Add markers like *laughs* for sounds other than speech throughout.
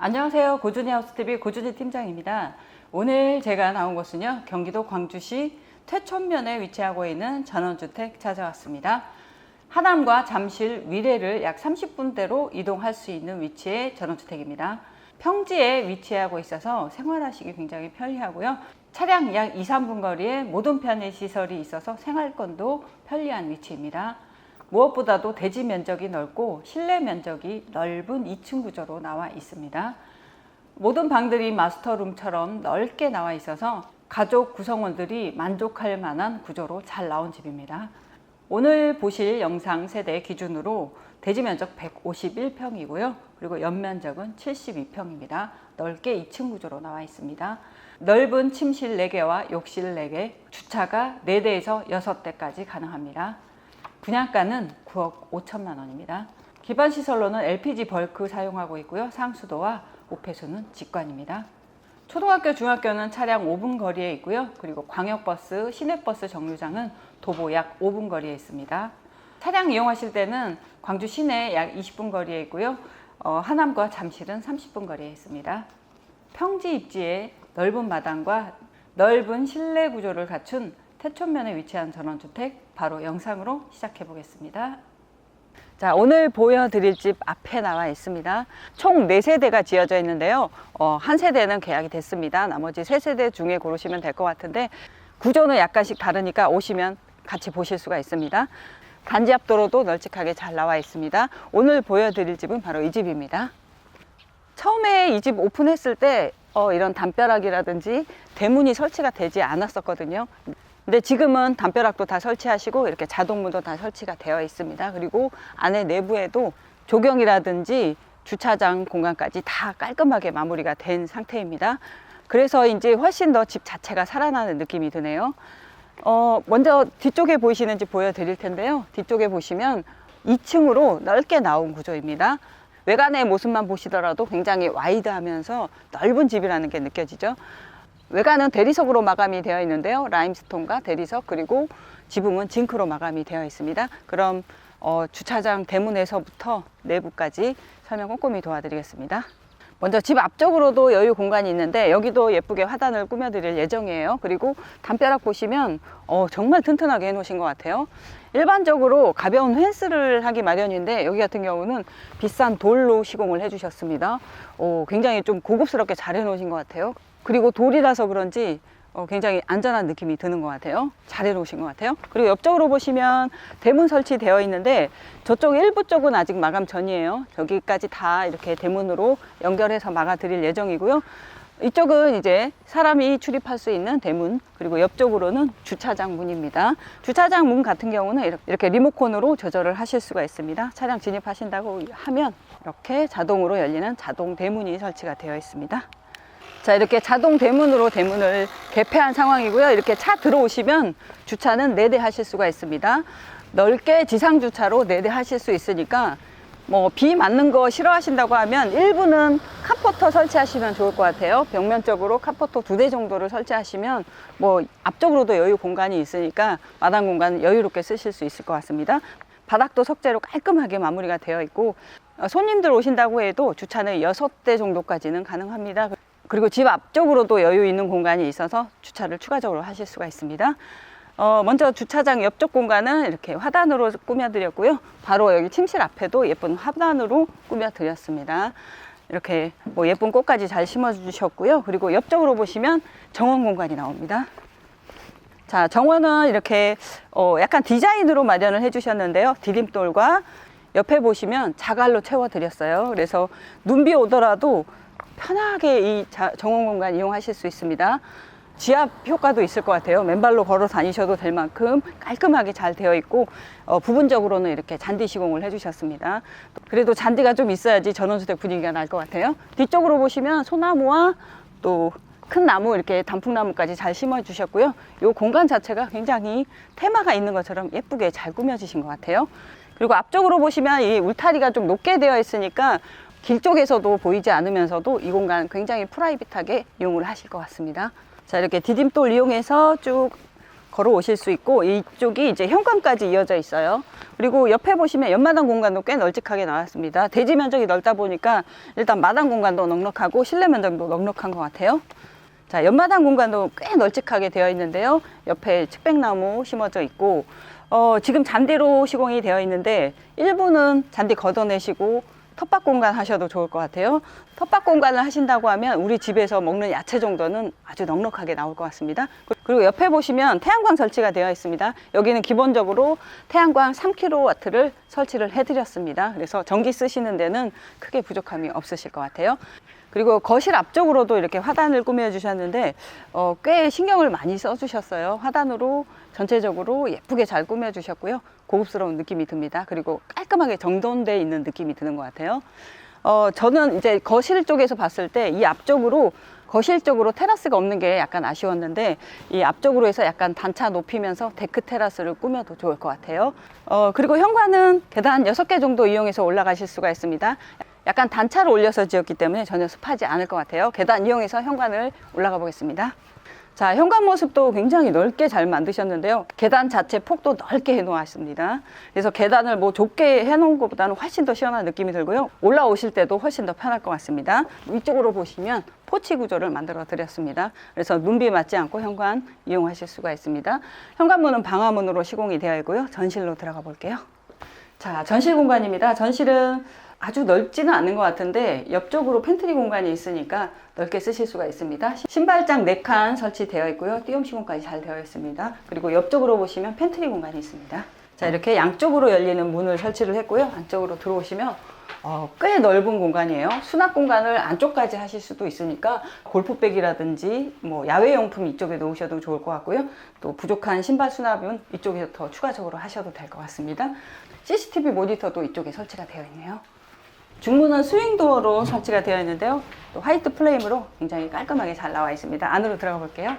안녕하세요. 고준희 하우스TV 고준희 팀장입니다. 오늘 제가 나온 곳은요. 경기도 광주시 퇴촌면에 위치하고 있는 전원주택 찾아왔습니다. 하남과 잠실, 위례를 약 30분대로 이동할 수 있는 위치의 전원주택입니다. 평지에 위치하고 있어서 생활하시기 굉장히 편리하고요. 차량 약 2, 3분 거리에 모든 편의 시설이 있어서 생활권도 편리한 위치입니다. 무엇보다도 대지 면적이 넓고 실내 면적이 넓은 2층 구조로 나와 있습니다. 모든 방들이 마스터룸처럼 넓게 나와 있어서 가족 구성원들이 만족할 만한 구조로 잘 나온 집입니다. 오늘 보실 영상 세대 기준으로 대지 면적 151평이고요. 그리고 연면적은 72평입니다. 넓게 2층 구조로 나와 있습니다. 넓은 침실 4개와 욕실 4개, 주차가 4대에서 6대까지 가능합니다. 분양가는 9억 5천만 원입니다. 기반 시설로는 LPG 벌크 사용하고 있고요. 상수도와 오폐수는 직관입니다. 초등학교, 중학교는 차량 5분 거리에 있고요. 그리고 광역버스, 시내버스 정류장은 도보 약 5분 거리에 있습니다. 차량 이용하실 때는 광주 시내 약 20분 거리에 있고요. 어, 하남과 잠실은 30분 거리에 있습니다. 평지 입지에 넓은 마당과 넓은 실내 구조를 갖춘 태촌면에 위치한 전원주택 바로 영상으로 시작해 보겠습니다. 자, 오늘 보여드릴 집 앞에 나와 있습니다. 총 4세대가 지어져 있는데요. 어, 한 세대는 계약이 됐습니다. 나머지 3세대 중에 고르시면 될 것 같은데 구조는 약간씩 다르니까 오시면 같이 보실 수가 있습니다. 단지 앞 도로도 널찍하게 잘 나와 있습니다. 오늘 보여드릴 집은 바로 이 집입니다. 처음에 이 집 오픈했을 때 어, 이런 담벼락이라든지 대문이 설치가 되지 않았었거든요. 근데 지금은 담벼락도 다 설치하시고 이렇게 자동문도 다 설치가 되어 있습니다. 그리고 안에 내부에도 조경이라든지 주차장 공간까지 다 깔끔하게 마무리가 된 상태입니다. 그래서 이제 훨씬 더 집 자체가 살아나는 느낌이 드네요. 어, 먼저 뒤쪽에 보이시는 집 보여드릴 텐데요. 뒤쪽에 보시면 2층으로 넓게 나온 구조입니다. 외관의 모습만 보시더라도 굉장히 와이드하면서 넓은 집이라는 게 느껴지죠. 외관은 대리석으로 마감이 되어 있는데요. 라임스톤과 대리석 그리고 지붕은 징크로 마감이 되어 있습니다. 그럼 어, 주차장 대문에서부터 내부까지 설명 꼼꼼히 도와드리겠습니다. 먼저 집 앞쪽으로도 여유 공간이 있는데 여기도 예쁘게 화단을 꾸며드릴 예정이에요. 그리고 담벼락 보시면 어, 정말 튼튼하게 해놓으신 것 같아요. 일반적으로 가벼운 펜스를 하기 마련인데 여기 같은 경우는 비싼 돌로 시공을 해주셨습니다. 어, 굉장히 좀 고급스럽게 잘 해놓으신 것 같아요. 그리고 돌이라서 그런지 어, 굉장히 안전한 느낌이 드는 것 같아요. 잘 해놓으신 것 같아요. 그리고 옆쪽으로 보시면 대문 설치되어 있는데 저쪽 일부 쪽은 아직 마감 전이에요. 저기까지 다 이렇게 대문으로 연결해서 막아 드릴 예정이고요. 이쪽은 이제 사람이 출입할 수 있는 대문 그리고 옆쪽으로는 주차장 문입니다. 주차장 문 같은 경우는 이렇게 리모컨으로 조절을 하실 수가 있습니다. 차량 진입하신다고 하면 이렇게 자동으로 열리는 자동 대문이 설치가 되어 있습니다. 자 이렇게 자동 대문으로 대문을 개폐한 상황이고요. 이렇게 차 들어오시면 주차는 4대 하실 수가 있습니다. 넓게 지상 주차로 4대 하실 수 있으니까 뭐 비 맞는 거 싫어하신다고 하면 일부는 카포터 설치하시면 좋을 것 같아요. 벽면적으로 카포터 두 대 정도를 설치하시면 뭐 앞쪽으로도 여유 공간이 있으니까 마당 공간 여유롭게 쓰실 수 있을 것 같습니다. 바닥도 석재로 깔끔하게 마무리가 되어 있고 어, 손님들 오신다고 해도 주차는 6대 정도까지는 가능합니다 그리고 집 앞쪽으로도 여유 있는 공간이 있어서 주차를 추가적으로 하실 수가 있습니다. 어, 먼저 주차장 옆쪽 공간은 이렇게 화단으로 꾸며드렸고요. 바로 여기 침실 앞에도 예쁜 화단으로 꾸며드렸습니다. 이렇게 뭐 예쁜 꽃까지 잘 심어주셨고요. 그리고 옆쪽으로 보시면 정원 공간이 나옵니다. 자, 정원은 이렇게 어, 약간 디자인으로 마련을 해주셨는데요. 디딤돌과 옆에 보시면 자갈로 채워드렸어요. 그래서 눈비 오더라도 편하게 이 자- 정원 공간 이용하실 수 있습니다. 지압 효과도 있을 것 같아요. 맨발로 걸어 다니셔도 될 만큼 깔끔하게 잘 되어 있고 어, 부분적으로는 이렇게 잔디 시공을 해주셨습니다. 그래도 잔디가 좀 있어야지 전원주택 분위기가 날 것 같아요. 뒤쪽으로 보시면 소나무와 또 큰 나무 이렇게 단풍나무까지 잘 심어 주셨고요. 이 공간 자체가 굉장히 테마가 있는 것처럼 예쁘게 잘 꾸며지신 것 같아요. 그리고 앞쪽으로 보시면 이 울타리가 좀 높게 되어 있으니까 길 쪽에서도 보이지 않으면서도 이 공간 굉장히 프라이빗하게 이용을 하실 것 같습니다. 자, 이렇게 디딤돌 이용해서 쭉 걸어 오실 수 있고 이쪽이 이제 현관까지 이어져 있어요. 그리고 옆에 보시면 연마당 공간도 꽤 널찍하게 나왔습니다. 대지 면적이 넓다 보니까 일단 마당 공간도 넉넉하고 실내 면적도 넉넉한 것 같아요. 자, 연마당 공간도 꽤 널찍하게 되어 있는데요. 옆에 측백나무 심어져 있고, 어, 지금 잔디로 시공이 되어 있는데, 일부는 잔디 걷어내시고, 텃밭 공간 하셔도 좋을 것 같아요. 텃밭 공간을 하신다고 하면 우리 집에서 먹는 야채 정도는 아주 넉넉하게 나올 것 같습니다. 그리고 옆에 보시면 태양광 설치가 되어 있습니다. 여기는 기본적으로 태양광 3kW를 설치를 해드렸습니다. 그래서 전기 쓰시는 데는 크게 부족함이 없으실 것 같아요. 그리고 거실 앞쪽으로도 이렇게 화단을 꾸며 주셨는데 어, 꽤 신경을 많이 써 주셨어요. 화단으로 전체적으로 예쁘게 잘 꾸며 주셨고요. 고급스러운 느낌이 듭니다. 그리고 깔끔하게 정돈돼 있는 느낌이 드는 것 같아요. 어, 저는 이제 거실 쪽에서 봤을 때 이 앞쪽으로 거실 쪽으로 테라스가 없는 게 약간 아쉬웠는데 이 앞쪽으로 해서 약간 단차 높이면서 데크 테라스를 꾸며도 좋을 것 같아요. 어, 그리고 현관은 계단 6개 정도 이용해서 올라가실 수가 있습니다. 약간 단차를 올려서 지었기 때문에 전혀 습하지 않을 것 같아요. 계단 이용해서 현관을 올라가 보겠습니다. 자, 현관 모습도 굉장히 넓게 잘 만드셨는데요. 계단 자체 폭도 넓게 해놓았습니다. 그래서 계단을 뭐 좁게 해놓은 것보다는 훨씬 더 시원한 느낌이 들고요. 올라오실 때도 훨씬 더 편할 것 같습니다. 위쪽으로 보시면 포치 구조를 만들어 드렸습니다. 그래서 눈비 맞지 않고 현관 이용하실 수가 있습니다. 현관문은 방화문으로 시공이 되어 있고요. 전실로 들어가 볼게요. 자, 전실 공간입니다. 전실은 아주 넓지는 않은 것 같은데 옆쪽으로 팬트리 공간이 있으니까 넓게 쓰실 수가 있습니다. 신발장 4칸 설치되어 있고요. 띄엄 시공까지 잘 되어 있습니다. 그리고 옆쪽으로 보시면 팬트리 공간이 있습니다. 자, 이렇게 양쪽으로 열리는 문을 설치를 했고요. 안쪽으로 들어오시면 어, 꽤 넓은 공간이에요. 수납 공간을 안쪽까지 하실 수도 있으니까 골프백이라든지 뭐 야외용품 이쪽에 놓으셔도 좋을 것 같고요. 또 부족한 신발 수납은 이쪽에서 더 추가적으로 하셔도 될 것 같습니다. CCTV 모니터도 이쪽에 설치가 되어 있네요. 중문은 스윙도어로 설치가 되어 있는데요. 또 화이트 플레임으로 굉장히 깔끔하게 잘 나와 있습니다. 안으로 들어가 볼게요.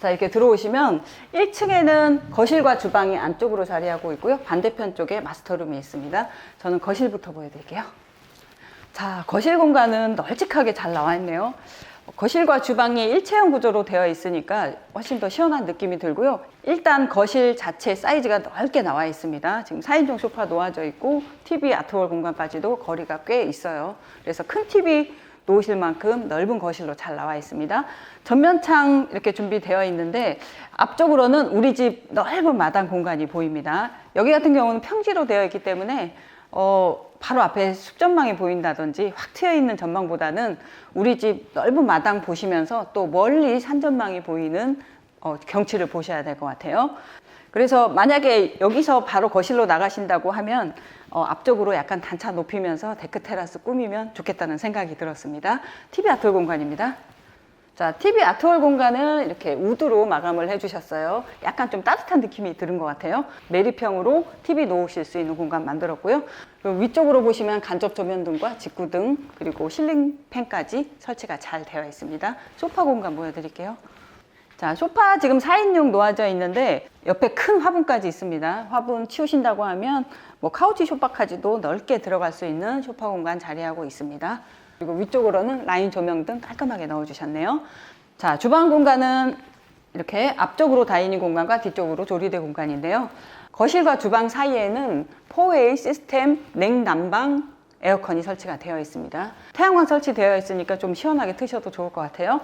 자, 이렇게 들어오시면 1층에는 거실과 주방이 안쪽으로 자리하고 있고요. 반대편 쪽에 마스터룸이 있습니다. 저는 거실부터 보여드릴게요. 자, 거실 공간은 널찍하게 잘 나와 있네요. 거실과 주방이 일체형 구조로 되어 있으니까 훨씬 더 시원한 느낌이 들고요. 일단 거실 자체 사이즈가 넓게 나와 있습니다. 지금 4인용 소파 놓아져 있고 TV 아트월 공간까지도 거리가 꽤 있어요. 그래서 큰 TV 놓으실 만큼 넓은 거실로 잘 나와 있습니다. 전면창 이렇게 준비되어 있는데 앞쪽으로는 우리 집 넓은 마당 공간이 보입니다. 여기 같은 경우는 평지로 되어 있기 때문에 어, 바로 앞에 숲전망이 보인다든지 확 트여 있는 전망보다는 우리 집 넓은 마당 보시면서 또 멀리 산전망이 보이는 어, 경치를 보셔야 될 것 같아요. 그래서 만약에 여기서 바로 거실로 나가신다고 하면 어, 앞쪽으로 약간 단차 높이면서 데크 테라스 꾸미면 좋겠다는 생각이 들었습니다. TV 아트홀 공간입니다. 자, TV 아트홀 공간은 이렇게 우드로 마감을 해주셨어요. 약간 좀 따뜻한 느낌이 드는 것 같아요. 메리평으로 TV 놓으실 수 있는 공간 만들었고요. 위쪽으로 보시면 간접 조명등과 직구등 그리고 실링 팬까지 설치가 잘 되어 있습니다. 소파 공간 보여드릴게요. 자, 소파 지금 4인용 놓아져 있는데 옆에 큰 화분까지 있습니다. 화분 치우신다고 하면 뭐 카우치 소파까지도 넓게 들어갈 수 있는 소파 공간 자리하고 있습니다. 그리고 위쪽으로는 라인 조명 등 깔끔하게 넣어주셨네요. 자, 주방 공간은 이렇게 앞쪽으로 다이닝 공간과 뒤쪽으로 조리대 공간인데요. 거실과 주방 사이에는 4웨이 시스템 냉난방 에어컨이 설치가 되어 있습니다. 태양광 설치되어 있으니까 좀 시원하게 트셔도 좋을 것 같아요.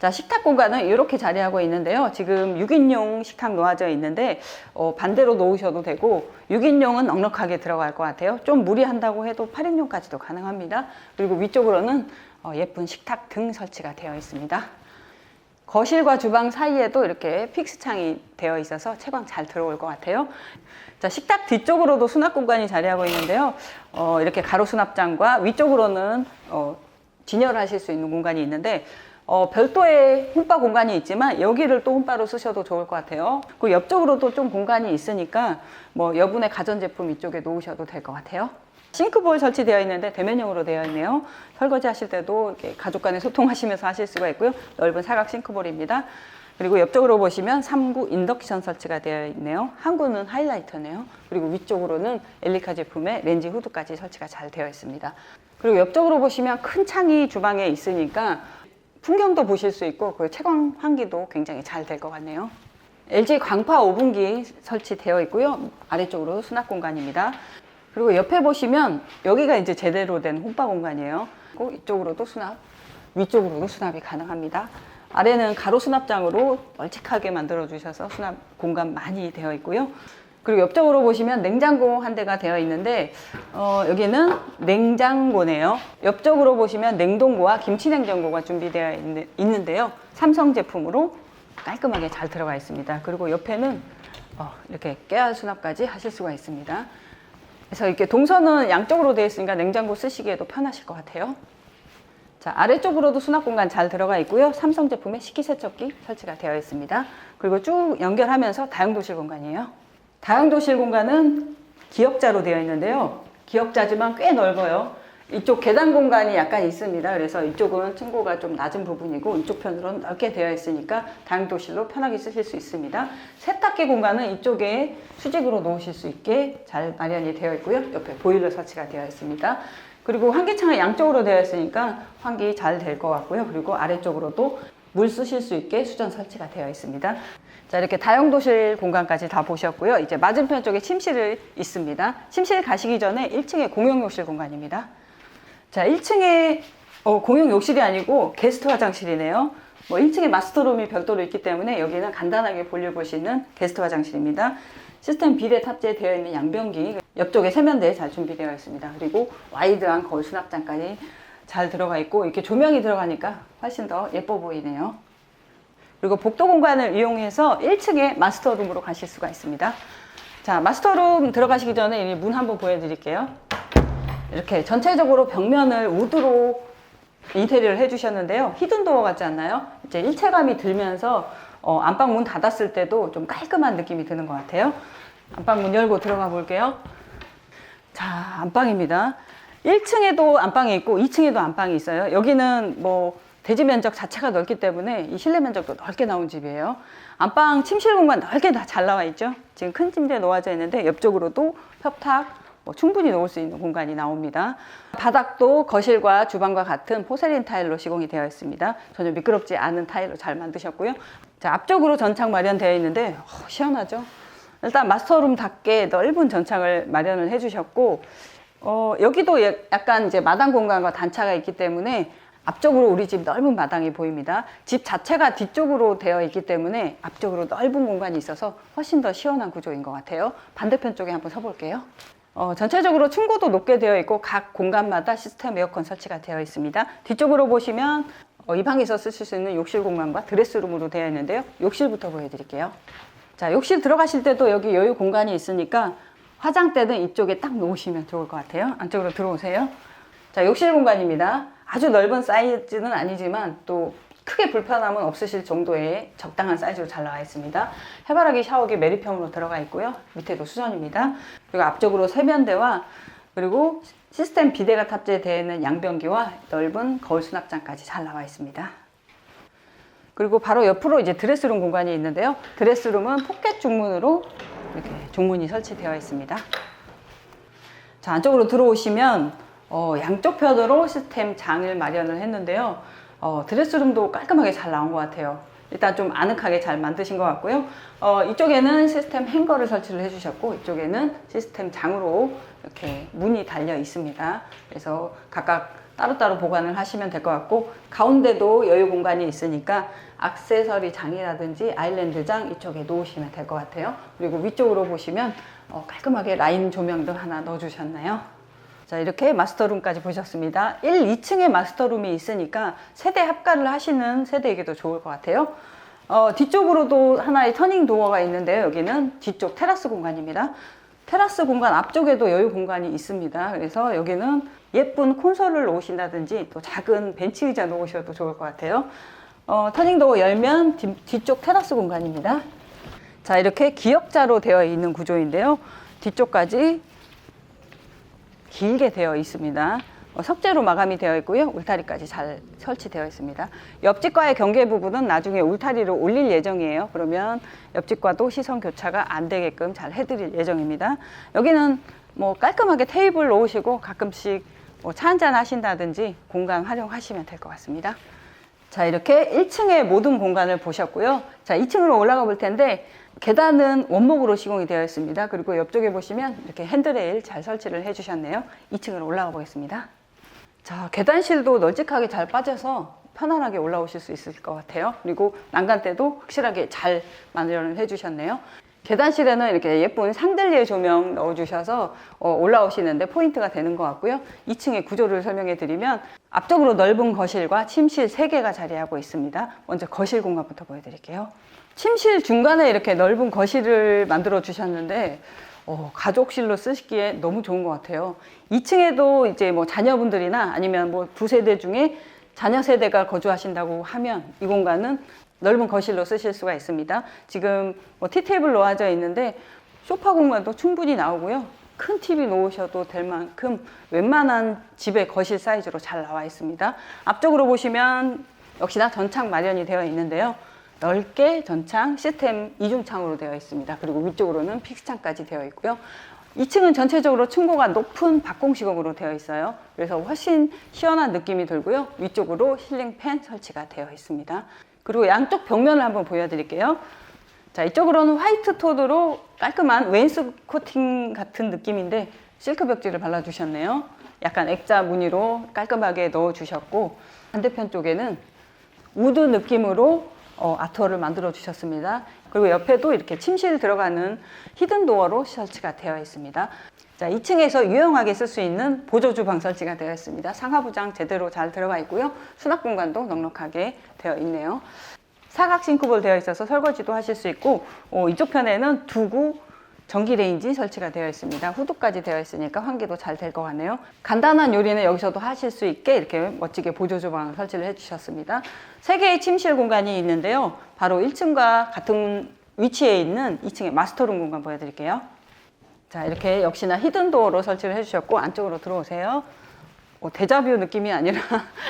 자, 식탁 공간은 이렇게 자리하고 있는데요. 지금 6인용 식탁 놓아져 있는데, 어, 반대로 놓으셔도 되고, 6인용은 넉넉하게 들어갈 것 같아요. 좀 무리한다고 해도 8인용까지도 가능합니다. 그리고 위쪽으로는 어, 예쁜 식탁 등 설치가 되어 있습니다. 거실과 주방 사이에도 이렇게 픽스 창이 되어 있어서 채광 잘 들어올 것 같아요. 자, 식탁 뒤쪽으로도 수납 공간이 자리하고 있는데요. 어, 이렇게 가로 수납장과 위쪽으로는 어, 진열하실 수 있는 공간이 있는데 어, 별도의 홈바 공간이 있지만 여기를 또 홈바로 쓰셔도 좋을 것 같아요. 그 옆쪽으로도 좀 공간이 있으니까 뭐 여분의 가전제품 이쪽에 놓으셔도 될 것 같아요. 싱크볼 설치되어 있는데 대면형으로 되어 있네요. 설거지 하실 때도 가족 간에 소통하시면서 하실 수가 있고요. 넓은 사각 싱크볼입니다. 그리고 옆쪽으로 보시면 3구 인덕션 설치가 되어 있네요. 한 구는 하이라이터네요. 그리고 위쪽으로는 엘리카 제품의 렌즈 후드까지 설치가 잘 되어 있습니다. 그리고 옆쪽으로 보시면 큰 창이 주방에 있으니까 풍경도 보실 수 있고 그 채광 환기도 굉장히 잘 될 것 같네요. LG 광파 오븐기 설치되어 있고요. 아래쪽으로 수납 공간입니다. 그리고 옆에 보시면 여기가 이제 제대로 된 홈바 공간이에요. 이쪽으로도 수납, 위쪽으로도 수납이 가능합니다. 아래는 가로 수납장으로 널찍하게 만들어 주셔서 수납 공간 많이 되어 있고요. 그리고 옆쪽으로 보시면 냉장고 한 대가 되어 있는데 어, 여기는 냉장고네요. 옆쪽으로 보시면 냉동고와 김치 냉장고가 준비되어 있는, 있는데요. 삼성 제품으로 깔끔하게 잘 들어가 있습니다. 그리고 옆에는 어, 이렇게 깨알 수납까지 하실 수가 있습니다. 그래서 이렇게 동선은 양쪽으로 되어 있으니까 냉장고 쓰시기에도 편하실 것 같아요. 자, 아래쪽으로도 수납 공간 잘 들어가 있고요. 삼성 제품의 식기세척기 설치가 되어 있습니다. 그리고 쭉 연결하면서 다용도실 공간이에요. 다용도실 공간은 기역자로 되어 있는데요. 기역자지만 꽤 넓어요. 이쪽 계단 공간이 약간 있습니다. 그래서 이쪽은 층고가 좀 낮은 부분이고 이쪽 편으로는 넓게 되어 있으니까 다용도실로 편하게 쓰실 수 있습니다. 세탁기 공간은 이쪽에 수직으로 놓으실 수 있게 잘 마련이 되어 있고요. 옆에 보일러 설치가 되어 있습니다. 그리고 환기창은 양쪽으로 되어 있으니까 환기 잘 될 것 같고요. 그리고 아래쪽으로도 물 쓰실 수 있게 수전 설치가 되어 있습니다. 자, 이렇게 다용도실 공간까지 다 보셨고요. 이제 맞은편 쪽에 침실이 있습니다. 침실 가시기 전에 1층에 공용욕실 공간입니다. 자, 1층에 어, 공용 욕실이 아니고 게스트 화장실이네요. 뭐 1층에 마스터룸이 별도로 있기 때문에 여기는 간단하게 볼일 볼 수 있는 게스트 화장실입니다. 시스템 비대 탑재되어 있는 양변기 옆쪽에 세면대 잘 준비되어 있습니다. 그리고 와이드한 거울 수납장까지 잘 들어가 있고 이렇게 조명이 들어가니까 훨씬 더 예뻐 보이네요. 그리고 복도 공간을 이용해서 1층에 마스터룸으로 가실 수가 있습니다. 자, 마스터룸 들어가시기 전에 문 한번 보여드릴게요. 이렇게 전체적으로 벽면을 우드로 인테리어를 해주셨는데요. 히든도어 같지 않나요? 이제 일체감이 들면서 어, 안방 문 닫았을 때도 좀 깔끔한 느낌이 드는 것 같아요. 안방 문 열고 들어가 볼게요. 자, 안방입니다. 1층에도 안방이 있고 2층에도 안방이 있어요. 여기는 뭐 대지 면적 자체가 넓기 때문에 이 실내 면적도 넓게 나온 집이에요. 안방 침실 공간 넓게 다 잘 나와 있죠. 지금 큰 침대 놓아져 있는데 옆쪽으로도 협탁 뭐 충분히 놓을 수 있는 공간이 나옵니다. 바닥도 거실과 주방과 같은 포세린 타일로 시공이 되어 있습니다. 전혀 미끄럽지 않은 타일로 잘 만드셨고요. 자, 앞쪽으로 전창 마련되어 있는데 어, 시원하죠. 일단 마스터룸답게 넓은 전창을 마련을 해주셨고 어, 여기도 예- 약간 이제 마당 공간과 단차가 있기 때문에 앞쪽으로 우리 집 넓은 마당이 보입니다. 집 자체가 뒤쪽으로 되어 있기 때문에 앞쪽으로 넓은 공간이 있어서 훨씬 더 시원한 구조인 것 같아요. 반대편 쪽에 한번 서볼게요. 어, 전체적으로 층고도 높게 되어 있고 각 공간마다 시스템 에어컨 설치가 되어 있습니다. 뒤쪽으로 보시면 어, 이 방에서 쓰실 수 있는 욕실 공간과 드레스룸으로 되어 있는데요. 욕실부터 보여드릴게요. 자, 욕실 들어가실 때도 여기 여유 공간이 있으니까 화장대는 이쪽에 딱 놓으시면 좋을 것 같아요. 안쪽으로 들어오세요. 자, 욕실 공간입니다. 아주 넓은 사이즈는 아니지만 또 크게 불편함은 없으실 정도의 적당한 사이즈로 잘 나와 있습니다. 해바라기 샤워기 메리평으로 들어가 있고요. 밑에도 수전입니다. 그리고 앞쪽으로 세면대와 그리고 시스템 비데가 탑재되어 있는 양변기와 넓은 거울 수납장까지 잘 나와 있습니다. 그리고 바로 옆으로 이제 드레스룸 공간이 있는데요. 드레스룸은 포켓 중문으로 이렇게 중문이 설치되어 있습니다. 자, 안쪽으로 들어오시면 어, 양쪽 편으로 시스템 장을 마련을 했는데요. 어, 드레스룸도 깔끔하게 잘 나온 것 같아요. 일단 좀 아늑하게 잘 만드신 것 같고요. 어, 이쪽에는 시스템 행거를 설치를 해주셨고 이쪽에는 시스템 장으로 이렇게 문이 달려 있습니다. 그래서 각각 따로따로 보관을 하시면 될 것 같고 가운데도 여유 공간이 있으니까 악세서리 장이라든지 아일랜드 장 이쪽에 놓으시면 될 것 같아요. 그리고 위쪽으로 보시면 어, 깔끔하게 라인 조명도 하나 넣어주셨나요? 자, 이렇게 마스터룸까지 보셨습니다. 1, 2층에 마스터룸이 있으니까 세대 합가를 하시는 세대에게도 좋을 것 같아요. 어, 뒤쪽으로도 하나의 터닝 도어가 있는데요. 여기는 뒤쪽 테라스 공간입니다. 테라스 공간 앞쪽에도 여유 공간이 있습니다. 그래서 여기는 예쁜 콘솔을 놓으신다든지 또 작은 벤치 의자 놓으셔도 좋을 것 같아요. 어, 터닝 도어 열면 뒤, 뒤쪽 테라스 공간입니다. 자, 이렇게 기역자로 되어 있는 구조인데요. 뒤쪽까지 길게 되어 있습니다. 어, 석재로 마감이 되어 있고요. 울타리까지 잘 설치되어 있습니다. 옆집과의 경계 부분은 나중에 울타리를 올릴 예정이에요. 그러면 옆집과도 시선 교차가 안 되게끔 잘 해드릴 예정입니다. 여기는 뭐 깔끔하게 테이블 놓으시고 가끔씩 뭐 차 한잔 하신다든지 공간 활용하시면 될 것 같습니다. 자, 이렇게 1층의 모든 공간을 보셨고요. 자, 2층으로 올라가 볼 텐데 계단은 원목으로 시공이 되어 있습니다. 그리고 옆쪽에 보시면 이렇게 핸드레일 잘 설치를 해 주셨네요. 2층으로 올라가 보겠습니다. 자, 계단실도 널찍하게 잘 빠져서 편안하게 올라오실 수 있을 것 같아요. 그리고 난간대도 확실하게 잘 마련을 해주셨네요. 계단실에는 이렇게 예쁜 샹들리에 조명 넣어주셔서 어, 올라오시는데 포인트가 되는 것 같고요. 2층의 구조를 설명해 드리면 앞쪽으로 넓은 거실과 침실 3개가 자리하고 있습니다. 먼저 거실 공간부터 보여드릴게요. 침실 중간에 이렇게 넓은 거실을 만들어 주셨는데 어, 가족실로 쓰시기에 너무 좋은 것 같아요. 2층에도 이제 뭐 자녀분들이나 아니면 뭐두 세대 중에 자녀 세대가 거주하신다고 하면 이 공간은 넓은 거실로 쓰실 수가 있습니다. 지금 뭐 티테이블 놓아져 있는데 소파 공간도 충분히 나오고요. 큰 TV 놓으셔도 될 만큼 웬만한 집의 거실 사이즈로 잘 나와 있습니다. 앞쪽으로 보시면 역시나 전창 마련이 되어 있는데요. 넓게 전창 시스템 이중창으로 되어 있습니다. 그리고 위쪽으로는 픽스창까지 되어 있고요. 2층은 전체적으로 층고가 높은 박공시공으로 되어 있어요. 그래서 훨씬 시원한 느낌이 들고요. 위쪽으로 힐링 팬 설치가 되어 있습니다. 그리고 양쪽 벽면을 한번 보여드릴게요. 자, 이쪽으로는 화이트 톤으로 깔끔한 웨인스 코팅 같은 느낌인데 실크 벽지를 발라주셨네요. 약간 액자 무늬로 깔끔하게 넣어주셨고 반대편 쪽에는 우드 느낌으로 어, 아트월을 만들어 주셨습니다. 그리고 옆에도 이렇게 침실 들어가는 히든 도어로 설치가 되어 있습니다. 자, 2층에서 유용하게 쓸 수 있는 보조 주 방 설치가 되어 있습니다. 상하부장 제대로 잘 들어가 있고요. 수납 공간도 넉넉하게 되어 있네요. 사각 싱크볼 되어 있어서 설거지도 하실 수 있고 어, 이쪽 편에는 두구 전기 레인지 설치가 되어 있습니다. 후드까지 되어 있으니까 환기도 잘 될 것 같네요. 간단한 요리는 여기서도 하실 수 있게 이렇게 멋지게 보조 주방을 설치를 해주셨습니다. 세 개의 침실 공간이 있는데요. 바로 1층과 같은 위치에 있는 2층의 마스터룸 공간 보여드릴게요. 자 이렇게 역시나 히든 도어로 설치를 해주셨고 안쪽으로 들어오세요. 어, 데자뷰 느낌이 아니라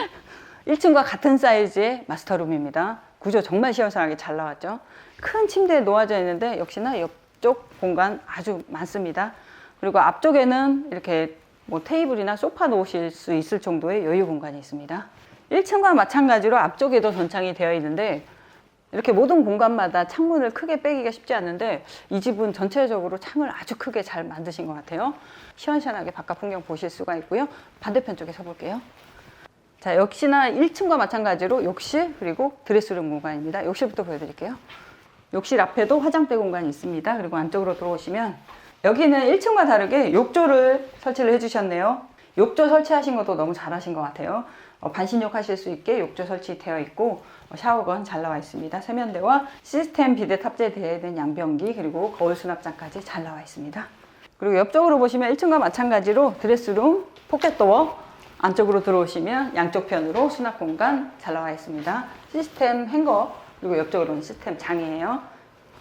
*laughs* 1층과 같은 사이즈의 마스터룸입니다. 구조 정말 시원하게 잘 나왔죠. 큰 침대에 놓아져 있는데 역시나 옆 쪽 공간 아주 많습니다. 그리고 앞쪽에는 이렇게 뭐 테이블이나 소파 놓으실 수 있을 정도의 여유 공간이 있습니다. 1층과 마찬가지로 앞쪽에도 전창이 되어 있는데 이렇게 모든 공간마다 창문을 크게 빼기가 쉽지 않은데 이 집은 전체적으로 창을 아주 크게 잘 만드신 것 같아요. 시원시원하게 바깥 풍경 보실 수가 있고요. 반대편 쪽에 서볼게요. 자, 역시나 1층과 마찬가지로 욕실 그리고 드레스룸 공간입니다. 욕실부터 보여드릴게요. 욕실 앞에도 화장대 공간이 있습니다. 그리고 안쪽으로 들어오시면 여기는 1층과 다르게 욕조를 설치를 해주셨네요. 욕조 설치하신 것도 너무 잘하신 것 같아요. 어, 반신욕 하실 수 있게 욕조 설치되어 있고 어, 샤워건 잘 나와 있습니다. 세면대와 시스템 비데 탑재되어 있는 양변기 그리고 거울 수납장까지 잘 나와 있습니다. 그리고 옆쪽으로 보시면 1층과 마찬가지로 드레스룸, 포켓도어 안쪽으로 들어오시면 양쪽 편으로 수납 공간 잘 나와 있습니다. 시스템 행거 그리고 옆쪽으로는 시스템 장이에요.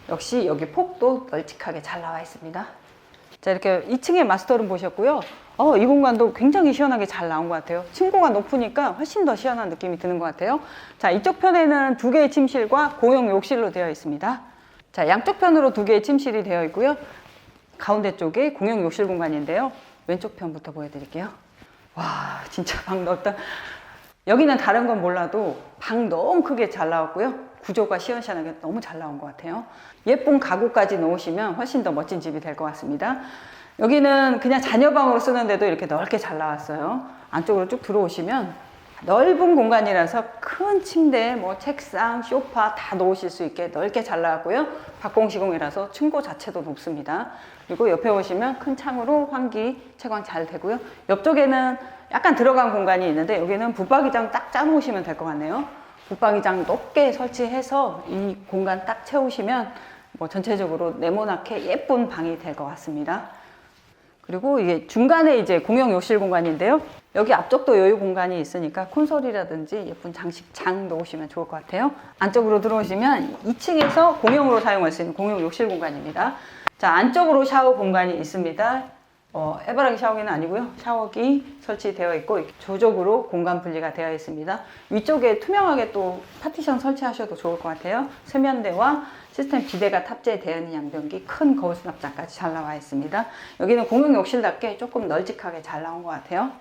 역시 여기 폭도 널찍하게 잘 나와 있습니다. 자 이렇게 2층의 마스터룸 보셨고요. 어, 이 공간도 굉장히 시원하게 잘 나온 것 같아요. 층고가 높으니까 훨씬 더 시원한 느낌이 드는 것 같아요. 자 이쪽 편에는 두 개의 침실과 공용 욕실로 되어 있습니다. 자 양쪽 편으로 두 개의 침실이 되어 있고요. 가운데 쪽에 공용 욕실 공간인데요. 왼쪽 편부터 보여드릴게요. 와 진짜 *laughs* 방 넓다. 여기는 다른 건 몰라도 방 너무 크게 잘 나왔고요. 구조가 시원시원하게 너무 잘 나온 것 같아요. 예쁜 가구까지 놓으시면 훨씬 더 멋진 집이 될 것 같습니다. 여기는 그냥 자녀방으로 쓰는데도 이렇게 넓게 잘 나왔어요. 안쪽으로 쭉 들어오시면 넓은 공간이라서 큰 침대, 뭐 책상, 소파 다 놓으실 수 있게 넓게 잘 나왔고요. 박공시공이라서 층고 자체도 높습니다. 그리고 옆에 보시면 큰 창으로 환기 채광 잘 되고요. 옆쪽에는 약간 들어간 공간이 있는데 여기는 붙박이장 딱 짜놓으시면 될 것 같네요. 붙박이장 높게 설치해서 이 공간 딱 채우시면 뭐 전체적으로 네모나게 예쁜 방이 될 것 같습니다. 그리고 이게 중간에 이제 공용 욕실 공간인데요. 여기 앞쪽도 여유 공간이 있으니까 콘솔이라든지 예쁜 장식 장 놓으시면 좋을 것 같아요. 안쪽으로 들어오시면 2층에서 공용으로 사용할 수 있는 공용 욕실 공간입니다. 자, 안쪽으로 샤워 공간이 있습니다. 어, 해바라기 샤워기는 아니고요. 샤워기 설치되어 있고 조적으로 공간 분리가 되어 있습니다. 위쪽에 투명하게 또 파티션 설치하셔도 좋을 것 같아요. 세면대와 시스템 비데가 탑재되어 있는 양변기, 큰 거울 수납장까지 잘 나와 있습니다. 여기는 공용 욕실답게 조금 널찍하게 잘 나온 것 같아요.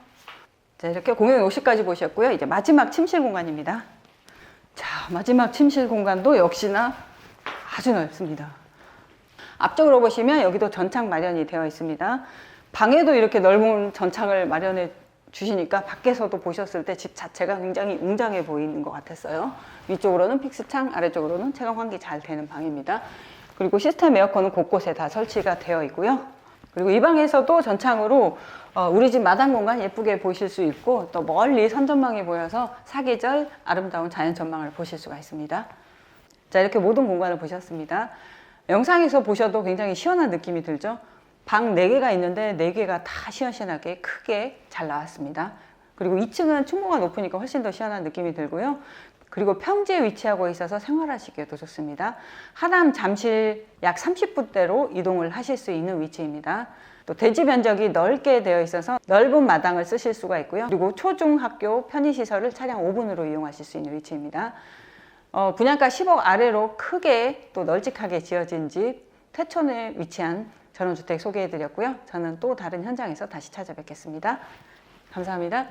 자, 이렇게 공용 욕실까지 보셨고요. 이제 마지막 침실 공간입니다. 자, 마지막 침실 공간도 역시나 아주 넓습니다. 앞쪽으로 보시면 여기도 전창 마련이 되어 있습니다. 방에도 이렇게 넓은 전창을 마련해 주시니까 밖에서도 보셨을 때 집 자체가 굉장히 웅장해 보이는 것 같았어요. 위쪽으로는 픽스창, 아래쪽으로는 채광 환기 잘 되는 방입니다. 그리고 시스템 에어컨은 곳곳에 다 설치가 되어 있고요. 그리고 이 방에서도 전창으로 어, 우리 집 마당 공간 예쁘게 보실 수 있고 또 멀리 선전망이 보여서 사계절 아름다운 자연 전망을 보실 수가 있습니다. 자, 이렇게 모든 공간을 보셨습니다. 영상에서 보셔도 굉장히 시원한 느낌이 들죠? 방 4개가 있는데 4개가 다 시원시원하게 크게 잘 나왔습니다. 그리고 2층은 충무가 높으니까 훨씬 더 시원한 느낌이 들고요. 그리고 평지에 위치하고 있어서 생활하시기에도 좋습니다. 하남 잠실 약 30분대로 이동을 하실 수 있는 위치입니다. 또 대지 면적이 넓게 되어 있어서 넓은 마당을 쓰실 수가 있고요. 그리고 초중학교 편의시설을 차량 5분으로 이용하실 수 있는 위치입니다. 어, 분양가 10억 아래로 크게 또 널찍하게 지어진 집 태촌에 위치한 전원주택 소개해드렸고요. 저는 또 다른 현장에서 다시 찾아뵙겠습니다. 감사합니다.